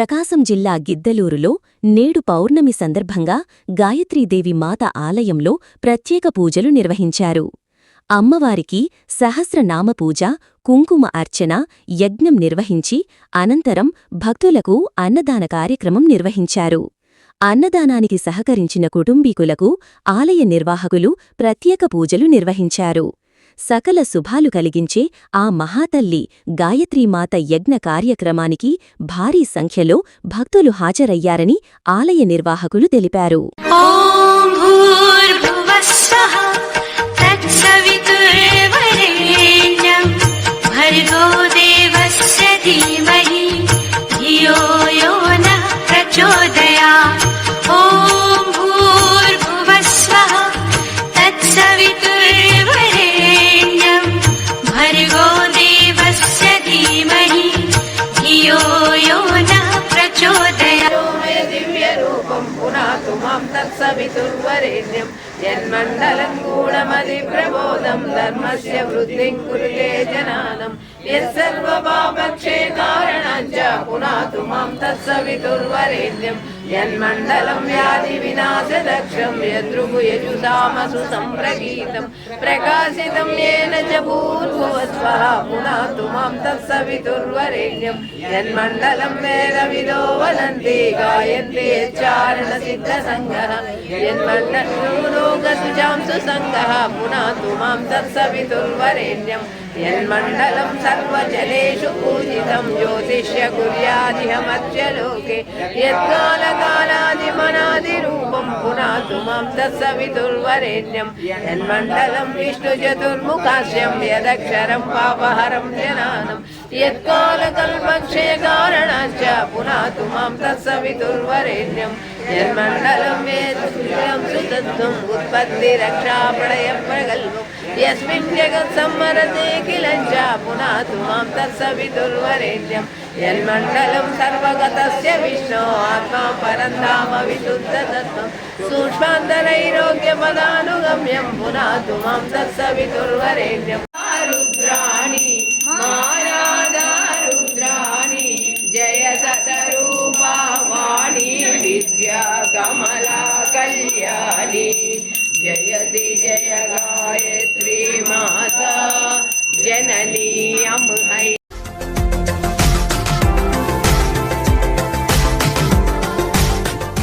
ప్రకాశం జిల్లా గిద్దలూరులో నేడు పౌర్ణమి సందర్భంగా గాయత్రీదేవి మాత ఆలయంలో ప్రత్యేక పూజలు నిర్వహించారు. అమ్మవారికి సహస్రనామపూజ కుంకుమ అర్చన యజ్ఞం నిర్వహించి అనంతరం భక్తులకు అన్నదాన కార్యక్రమం నిర్వహించారు. అన్నదానానికి సహకరించిన కుటుంబీకులకు ఆలయ నిర్వాహకులు ప్రత్యేక పూజలు నిర్వహించారు. సకల శుభాలు కలిగించే ఆ మహాతల్లి గాయత్రీమాత యజ్ఞ కార్యక్రమానికి భారీ సంఖ్యలో భక్తులు హాజరయ్యారని ఆలయ నిర్వాహకులు తెలిపారు. धियो यो नः प्रचोदयात् मे दिव्यरूपं पुनातु मां तत्सवितुर्वरेण्यं यन्मण्डलं गूढमधिप्रबोधं धर्मस्य वृद्धिं कुरुते जनानं यत्सर्वपापक्षे कारणं च पुनातु मां तत्सवितुर्वरेण्यं यन्मण्डलं व्याधिविनाशदक्षं यदृगुयजुतामसु सम्प्रगीतं प्रकाशितं येन च స్వః పునాతు మాం తత్సవితుర్వరేణ్యం యన్మండలం వేదవిదో వదంతి గాయంతి చారణ సిద్ధ సంగః యన్మండలో లోకసుజాం సుసంగః పునాతు మాం తత్సవితుర్వరేణ్యం యన్మండలం పూజితం యో ఉద్దిశ్య కుర్యాదిహమర్చ లోకే యత్కాలకాలాదిమనాదిరూపం పునాతు మాం తత్సవితుర్వరేణ్యం యన్మండలం విష్ణు చతుర్ముఖాస్యం యదక్షరం పాపహరం జనానం యత్కాలకల్పక్షయ కారణాశ్చ పునాతు మాం తత్సవితుర్వరేణ్యం యన్మండలం వేదం సుతత్వం ఉత్పత్తి రక్షా ప్రళయ ప్రగల్భం యస్మిన్ జగత్సమ్మరతే కిలంచ పునాతు మాం తత్సవితుర్వరేణ్యం यन्मण्डलं सर्वगतस्य विष्णो आत्मा परन्धाम विशुद्धतत्त्वं सूक्ष्मान्तरैरोग्यपदानुगम्यं पुनातु मां तत्सवितुर्वरेण्यम् रुद्राणि मायादा रुद्राणि जय सतरूपा वाणी विद्या कमला कल्याणी जयति जय गायत्री माता जननी अमहै